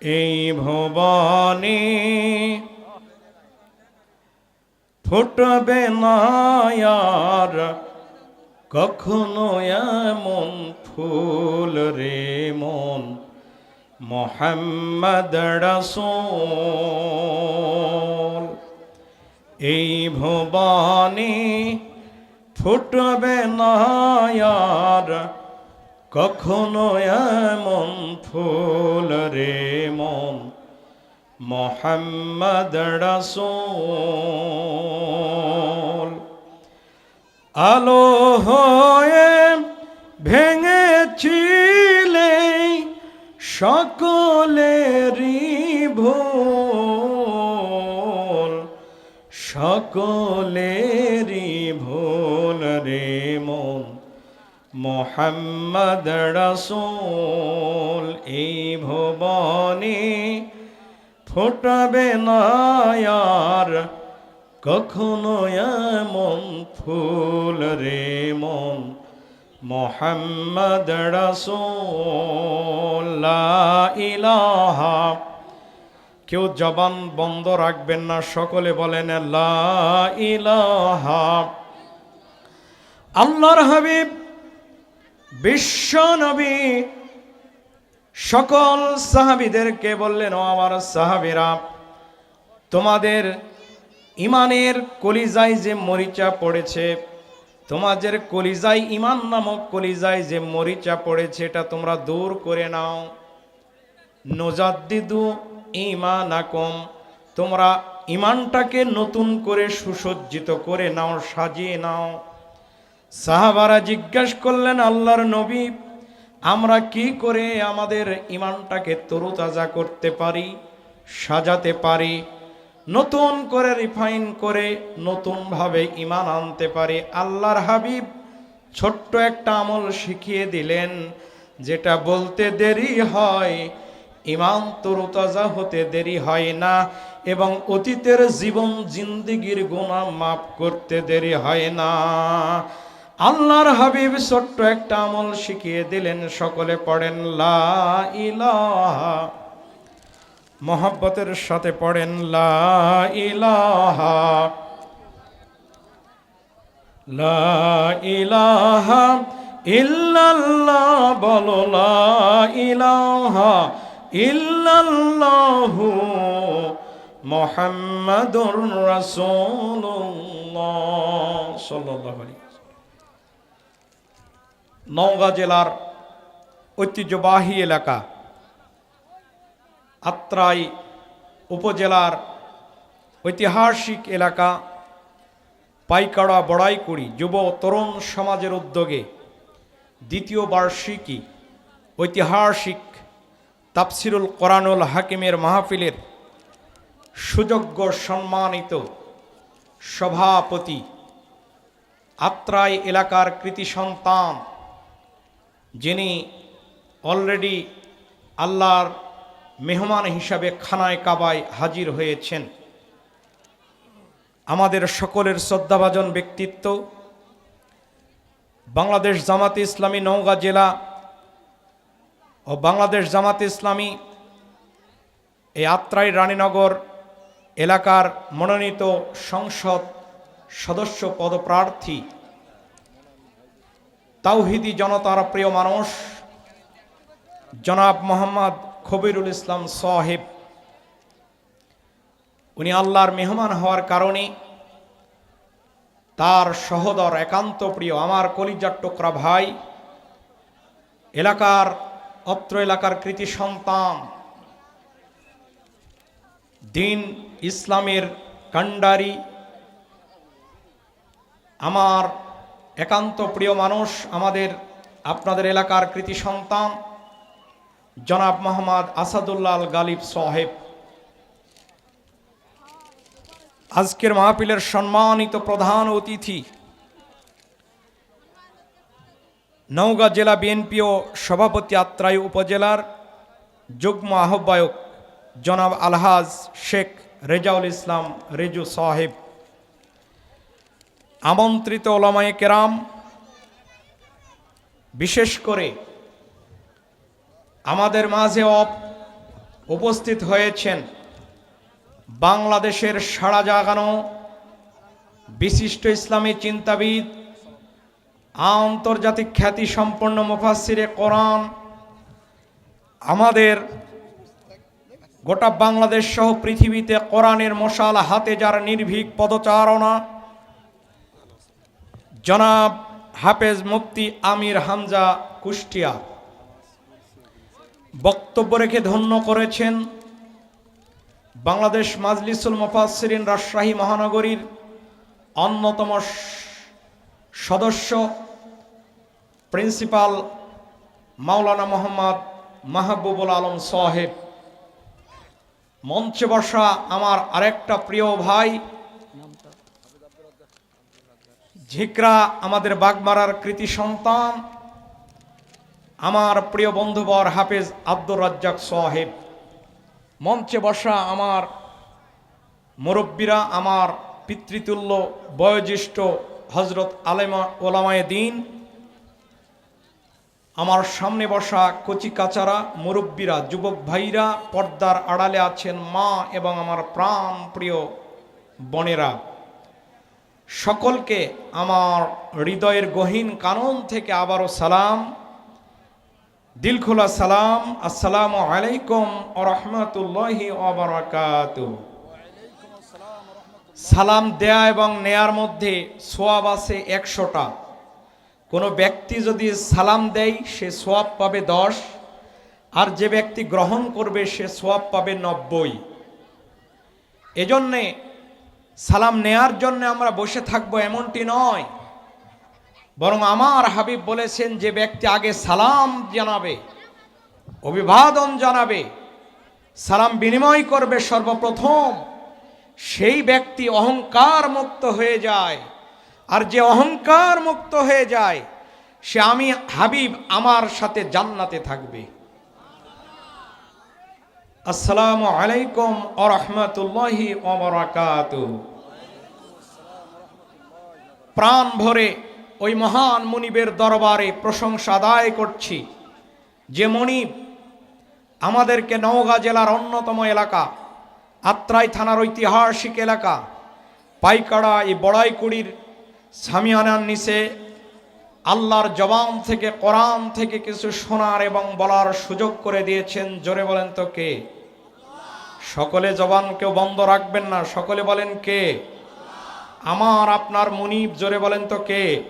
এই ভবানী ফুটবে না আর কখনো এমন ফুল রে মন। মোহাম্মদ রসুল, এই ভবানী ফুটবে না আর কখনো এমন ফুল মোহাম্মদ রসুল। আলো হয়ে ভেঙেছিলে সকলেরই ভুল সকলেরই ভুল রে মন। মোহাম্মদ রসুল, এই ভুবনে ফুটবে না আর কখনো এমন ফুল রে মন। মোহাম্মদ ইলাহা। কেউ জবান বন্ধ রাখবেন না, সকলে বলেন ইলাহা। আল্লাহর হাবিব, বিশ্ব নবী সকল সাহাবিদেরকে বললেন, ও আমার সাহাবিরা, তোমাদের ইমানের কলিজায় যে মরিচা পড়েছে, তোমাদের কলিজায় ইমান নামক কলিজায় যে মরিচা পড়েছে, এটা তোমরা দূর করে নাও। নজাদ্দিদু ইমানাকুম তোমরা ইমানটাকে নতুন করে সুসজ্জিত করে নাও, সাজিয়ে নাও। সাহাবারা জিজ্ঞাসা করলেন, আল্লাহর নবী আমরা কি করে আমাদের ইমানটাকে তরুতাজা করতে পারি, সাজাতে পারি, নতুন করে রিফাইন করে নতুনভাবে ইমান আনতে পারি? আল্লাহর হাবিব ছোট্ট একটা আমল শিখিয়ে দিলেন, যেটা বলতে দেরি হয় ইমান তরুতাজা হতে দেরি হয় না, এবং অতীতের জীবন জিন্দিগির গুণা মাফ করতে দেরি হয় না। আল্লাহর হাবিব ছোট্ট একটা আমল শিখিয়ে দিলেন, সকলে পড়েন, লা ইলাহা। মহাব্বতের সাথে পড়েন, লা ইলাহা। লা ইলাহা ইল্লাল্লাহ বলো, লা ইলাহা ইল্লাল্লাহু মুহাম্মাদুর রাসূলুল্লাহ। সাল্লাল্লাহু আলাইহি নওগাঁ জেলার ঐতিহ্যবাহী এলাকা। আত্রাই উপজেলার ঐতিহাসিক এলাকা পাইকাড়া বড়াইকুড়ি যুব তরুণ সমাজের উদ্যোগে দ্বিতীয় বার্ষিকী ঐতিহাসিক তাফসিরুল কোরআনুল হাকিমের মাহফিলের সুযোগ্য সম্মানিত সভাপতি আত্রাই এলাকার কৃতি সন্তান যিনি অলরেডি আল্লাহর মেহমান হিসাবে খানায় কাবায় হাজির হয়েছেন। আমাদের সকলের শ্রদ্ধাভাজন ব্যক্তিত্ব বাংলাদেশ জামাতে ইসলামী নওগাঁ জেলা ও বাংলাদেশ জামাতে ইসলামী এই আত্রাই রানীনগর এলাকার মনোনীত সংসদ সদস্য পদপ্রার্থী তাওহিদি জনতার প্রিয় মানুষ, জনাব মোহাম্মদ খবিরুল ইসলাম সাহেব। উনি আল্লাহর মেহমান হওয়ার কারণে তার সহদর একান্ত প্রিয়, আমার কলিজার টোকরা ভাই, এলাকার অত্র এলাকার কৃতি সন্তান, দিন ইসলামের কাণ্ডারি, আমার একান্ত প্রিয় মানুষ আমাদের, আপনাদের এলাকার কৃতি সন্তান, জনাব মোহাম্মদ আসাদুল্লাল গালিব সাহেব। আজকের মাহফিলের সম্মানিত প্রধান অতিথি, নওগাঁ জেলা বিএনপিও সভাপতি আত্রাই উপজেলার যুগ্ম আহ্বায়ক জনাব আলহাজ শেখ রেজাউল ইসলাম রেজু সাহেব। আমন্ত্রিত ওলামায় কেরাম, বিশেষ করে আমাদের মাঝে উপস্থিত হয়েছেন বাংলাদেশের সাড়া জাগানো বিশিষ্ট ইসলামী চিন্তাবিদ, আন্তর্জাতিক খ্যাতি সম্পন্ন মুফাসিরে কোরআন, আমাদের গোটা বাংলাদেশ সহ পৃথিবীতে কোরআনের মশাল হাতে যার নির্ভীক পদচারণা জনাব হাফেজ মুফতি আমির হামজা কুষ্টিয়া বক্তব্য রেখে ধন্য করেছেন বাংলাদেশ মাজলিসুল মুফাসসিরিন রাজশাহী মহানগরীর অন্যতম সদস্য প্রিন্সিপাল মাওলানা মোহাম্মদ মাহবুবুল আলম সাহেব। মঞ্চে বসা আমার আরেকটা প্রিয় ভাই ঝিকরা আমাদের বাগমারার কৃতি সন্তান, আমার প্রিয় বন্ধুবর হাফেজ আব্দুর রাজ্জাক সাহেব। মঞ্চে বসা আমার মুরব্বীরা, আমার পিতৃতুল্য বয়োজ্যেষ্ঠ হজরত আলেমা ওলামায়ে দিন, আমার সামনে বসা কচি কাচারা মুরব্বীরা, যুবক ভাইরা, পর্দার আড়ালে আছেন মা এবং আমার প্রাণ প্রিয় বোনেরা। সকলকে আমার হৃদয়ের গহীন কানন থেকে আবারও সালাম, দিলখোলা সালাম, আসসালামু আলাইকুম রহমতুল্লাহি সালাম দেয়া এবং নেয়ার মধ্যে সোয়াব আছে একশোটা। কোনো ব্যক্তি যদি সালাম দেয়, সে সোয়াব পাবে দশ। আর যে ব্যক্তি গ্রহণ করবে, সে সোয়াব পাবে নব্বই। এজন্যে সালাম নেয়ার জন্য আমরা বসে থাকব এমনটি নয়। বরং আমার হাবিব বলেছেন যে ব্যক্তি আগে সালাম জানাবে, অভিবাদন জানাবে, সালাম বিনিময় করবে সর্বপ্রথম। সেই ব্যক্তি অহংকার মুক্ত হয়ে যায়। আর যে অহংকার মুক্ত হয়ে যায়, সে আমি হাবিব আমার সাথে জান্নাতে থাকবে। আসসালামু আলাইকুম ও রহমতুল্লাহি প্রাণ ভরে ওই মহান মনিবের দরবারে প্রশংসা আদায় করছি। যে মনিব, আমাদেরকে নওগাঁ জেলার অন্যতম এলাকা, আত্রাই থানার ঐতিহাসিক এলাকা, পাইকাড়া এই বড়াইকুড়ির সামিয়ানার নিচে আল্লাহর জবান থেকে কোরআন থেকে কিছু শোনার এবং বলার সুযোগ করে দিয়েছেন। জোরে বলেন তো কে? সকলে জবান কেউ বন্ধ রাখবেন না। সকলে বলেন কে? আমার আপনার মুনিব, জোরে বলেন তো কে?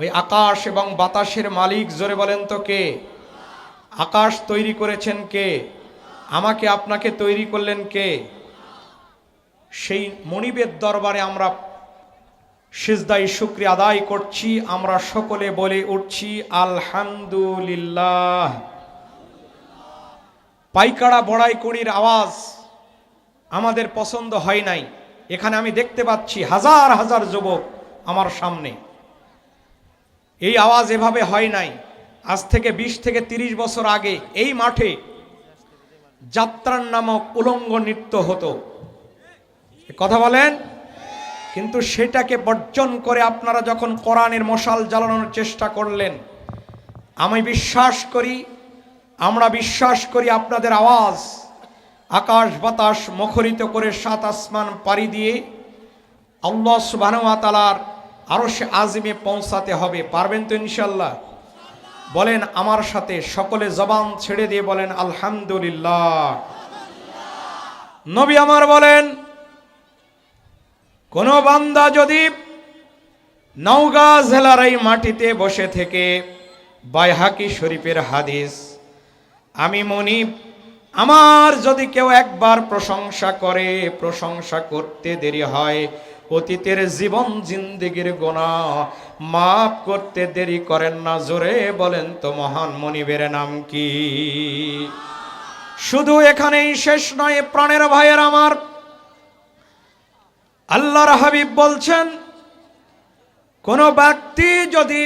ওই আকাশ এবং বাতাসের মালিক, জোরে বলেন তো কে? আকাশ তৈরি করেছেন কে? আমাকে আপনাকে তৈরি করলেন কে? সেই মনিবের দরবারে আমরা সিজদাই শুক্রিয়া আদায় করছি। আমরা সকলে বলে উঠছি, আলহামদুলিল্লাহ। পাইকাড়া বড়াই কুড়ির আওয়াজ আমাদের পছন্দ হয় নাই। এখানে আমি দেখতে পাচ্ছি হাজার হাজার যুবক আমার সামনে। এই আওয়াজ এভাবে হয় নাই। আজ থেকে ২০ থেকে ৩০ বছর আগে এই মাঠে যাত্রার নামক উলঙ্গ নৃত্য হতো। কথা বলেন? কিন্তু সেটাকে বর্জন করে আপনারা যখন কোরআনের মশাল জ্বালানোর চেষ্টা করলেন, আমি বিশ্বাস করি আমরা বিশ্বাস করি আপনাদের আওয়াজ আকাশ বাতাস মুখরিত করে সাত আসমান পাড়ি দিয়ে আল্লাহ সুবাহতালার আরও সে আজমে পৌঁছাতে হবে। পারবেন তো ইনশাল্লাহ বলেন, আমার সাথে সকলে জবান ছেড়ে দিয়ে বলেন, আলহামদুলিল্লাহ। নবী আমার বলেন, কোন বান্দা যদি নওগাঁ জেলার এই মাটিতে বসে থেকে বাইহাকি শরীফের হাদিস আমি মনিব আমার যদি কেউ একবার প্রশংসা করে, প্রশংসা করতে দেরি হয়, অতীতের জীবন জিন্দিগির গোনা, মাফ করতে দেরি করেন না, জোরে বলেন তো মহান মনিবের নাম কি? শুধু এখানেই শেষ নয়, প্রাণের ভাইয়ের আমার। আল্লাহর হাবিব বলছেন, কোন ব্যক্তি যদি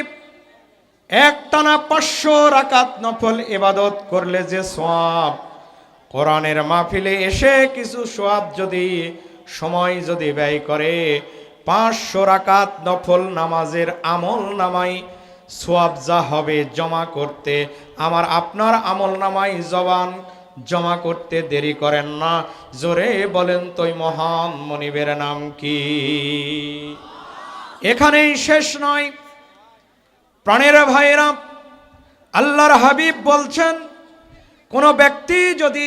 একটানা পাঁচশো রাকাত নফল এবাদত করলে যে সোয়াব কোরআনের মাহফিলে এসে কিছু সোয়াব যদি, সময় যদি ব্যয় করে, পাঁচশো রাকাত নফল নামাজের আমল নামাই সোয়াব যা হবে জমা করতে, আমার আপনার আমল নামাই জবান জমা করতে দেরি করেন না। জোরে বলেন তোই মহান মনিবের নাম কি? এখানেই শেষ নয়। প্রাণের ভাইয়েরা, আল্লাহর হাবিব বলছেন, কোনো ব্যক্তি যদি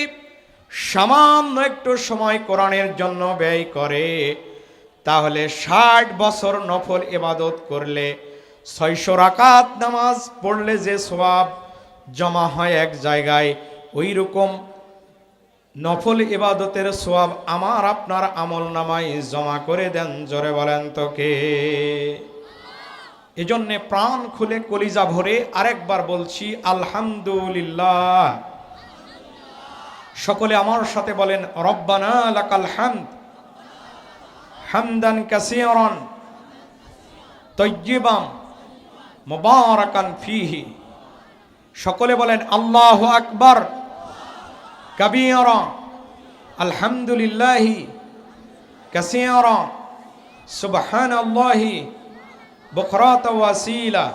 সামান্য একটু সময় কোরআনের জন্য ব্যয় করে, তাহলে ষাট বছর নফল ইবাদত করলে ছয়শো রাকাত নামাজ পড়লে যে সবাব জমা হয় এক জায়গায় ওই রকম নফল ইবাদতের সোয়াব আমার আপনার আমল নামায় জমা করে দেন, জোরে বলেন তোকে এজন্যে প্রাণ খুলে কলিজা ভরে আরেকবার বলছি, আলহামদুলিল্লাহ। সকলে আমার সাথে বলেন, রব্বানা লাকাল হামদ। হামদান কাসিয়ারান তৈজিবাম মুবারাকান ফিহি। সকলে বলেন, আল্লাহ আকবার। কবিরা আলহামদুলিল্লাহি কাসিয়ারা সুবহানাল্লাহি বখরাত ওয়াসিলা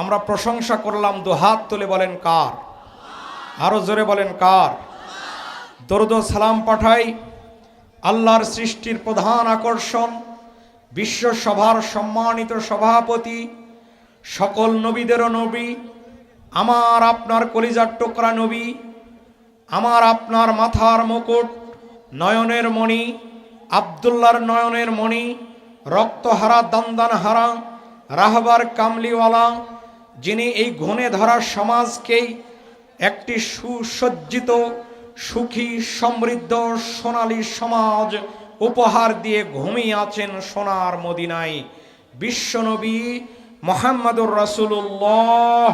আমরা প্রশংসা করলাম, দু হাত তুলে বলেন কার? আরও জোরে বলেন কার? দরুদ সালাম পাঠাই আল্লাহর সৃষ্টির প্রধান আকর্ষণ বিশ্বসভার সম্মানিত সভাপতি, সকল নবীদেরও নবী, আমার আপনার কলিজার টোকরা নবী, আমার আপনার মাথার মুকুট নয়নের মণি আবদুল্লার নয়নের মণি রক্তহারা দান্দান হারা রাহবার কামলিওয়ালা, যিনি এই ঘনে ধরা সমাজকেই একটি সুসজ্জিত, সুখী, সমৃদ্ধ, সোনালী সমাজ উপহার দিয়ে ঘুমিয়ে আছেন সোনার মদিনায়। বিশ্বনবী মোহাম্মদুর রাসূলুল্লাহ।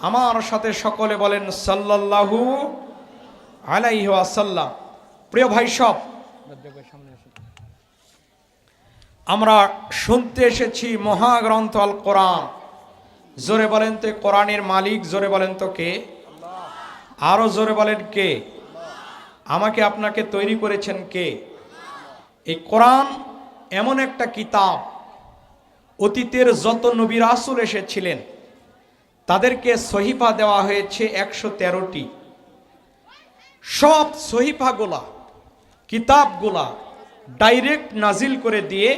আমার সাথে সকলে বলেন সাল্লাল্লাহু আলাইহি ওয়াসাল্লাম। প্রিয় ভাই সব আমরা শুনতে এসেছি মহাগ্রন্থ আল কোরআন। জোরে বলেন তো কোরআনের মালিক, জোরে বলেন তো কে? আরও জোরে বলেন কে? আমাকে আপনাকে তৈরি করেছেন কে? এই কোরআন এমন একটা কিতাব, অতীতের যত নবী রাসূল এসেছিলেন, তাদেরকে সহিফা দেওয়া হয়েছে একশো তেরোটি। সব সহিফাগুলা, কিতাবগুলা ডাইরেক্ট নাজিল করে দিয়ে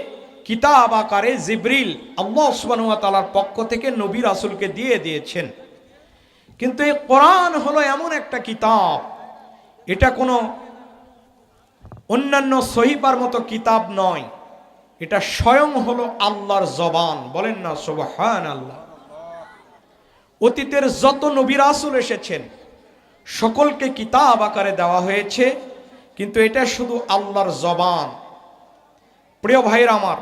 কিতাব আকারে জিব্রিল আল্লাহ ওয়া তাআলার পক্ষ থেকে নবী রাসূলকে দিয়ে দিয়েছেন। কিন্তু এই কোরআন হলো এমন একটা কিতাব, এটা কোনো অন্যান্য সহিপার মতো কিতাব নয়, এটা স্বয়ং হলো আল্লাহর জবান, বলেন না সুবহান আল্লাহ অতীতের যত নবী রাসূল এসেছেন, সকলকে কিতাব আকারে দেওয়া হয়েছে, কিন্তু এটা শুধু আল্লাহর জবান। প্রিয় ভাইয়ের আমার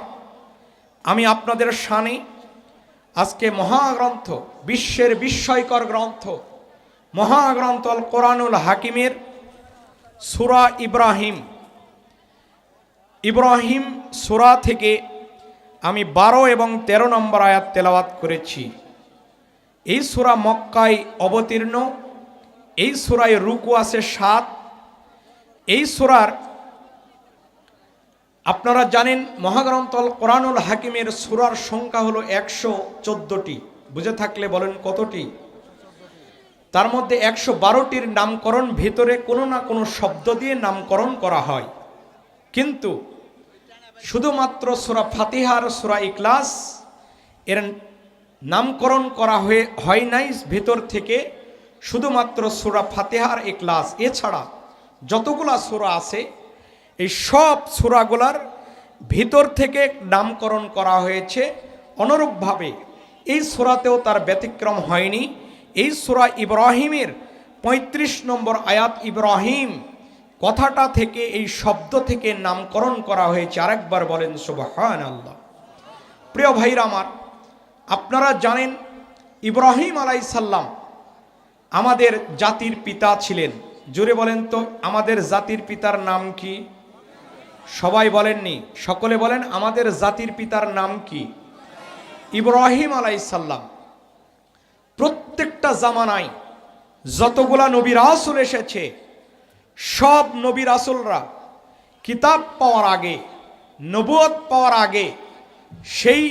আমি আপনাদের সানে। আজকে মহাগ্রন্থ, বিশ্বের বিস্ময়কর গ্রন্থ। মহাগ্রন্থ আল কোরআনুল হাকিমের সুরা ইব্রাহিম। ইব্রাহিম সুরা থেকে আমি বারো এবং ১৩ নম্বর আয়াত তেলাওয়াত করেছি। এই সুরা মক্কায় অবতীর্ণ, এই সুরায় রুকু আছে সাত, এই সুরার আপনারা জানেন মহাগ্রন্থ কোরআনুল হাকিমের সুরার সংখ্যা হলো একশো চোদ্দোটি। বুঝে থাকলে বলেন কতটি? তার মধ্যে একশো বারোটির নামকরণ ভেতরে কোনো না কোনো শব্দ দিয়ে নামকরণ করা হয়। কিন্তু শুধুমাত্র সুরা ফাতিহার সুরা ইকলাস এর নামকরণ করা হয়ে, হয় নাই ভেতর থেকে, শুধুমাত্র সুরা ফাতেহার ইকলাস এছাড়া যতগুলা সুরা আছে এই সব সুরাগুলার ভিতর থেকে নামকরণ করা হয়েছে। অনুরূপভাবে এই সুরাতেও তার ব্যতিক্রম হয়নি। এই সুরা ইব্রাহিমের ৩৫ নম্বর আয়াত ইব্রাহিম কথাটা থেকে, এই শব্দ থেকে নামকরণ করা হয়েছে। আরেকবার বলেন সুবহান আল্লাহ প্রিয় ভাইরা আমার, আপনারা জানেন, ইব্রাহিম আলাইসাল্লাম আমাদের জাতির পিতা ছিলেন। জোরে বলেন তো, আমাদের জাতির পিতার নাম কি? সবাই বলেননি, সকলে বলেন আমাদের জাতির পিতার নাম কি? ইব্রাহিম আলাইসাল্লাম প্রত্যেকটা জামানায় যতগুলা নবী রাসুল এসেছে, সব নবী রাসুলরা কিতাব পাওয়ার আগে নবুয়ত পাওয়ার আগে, সেই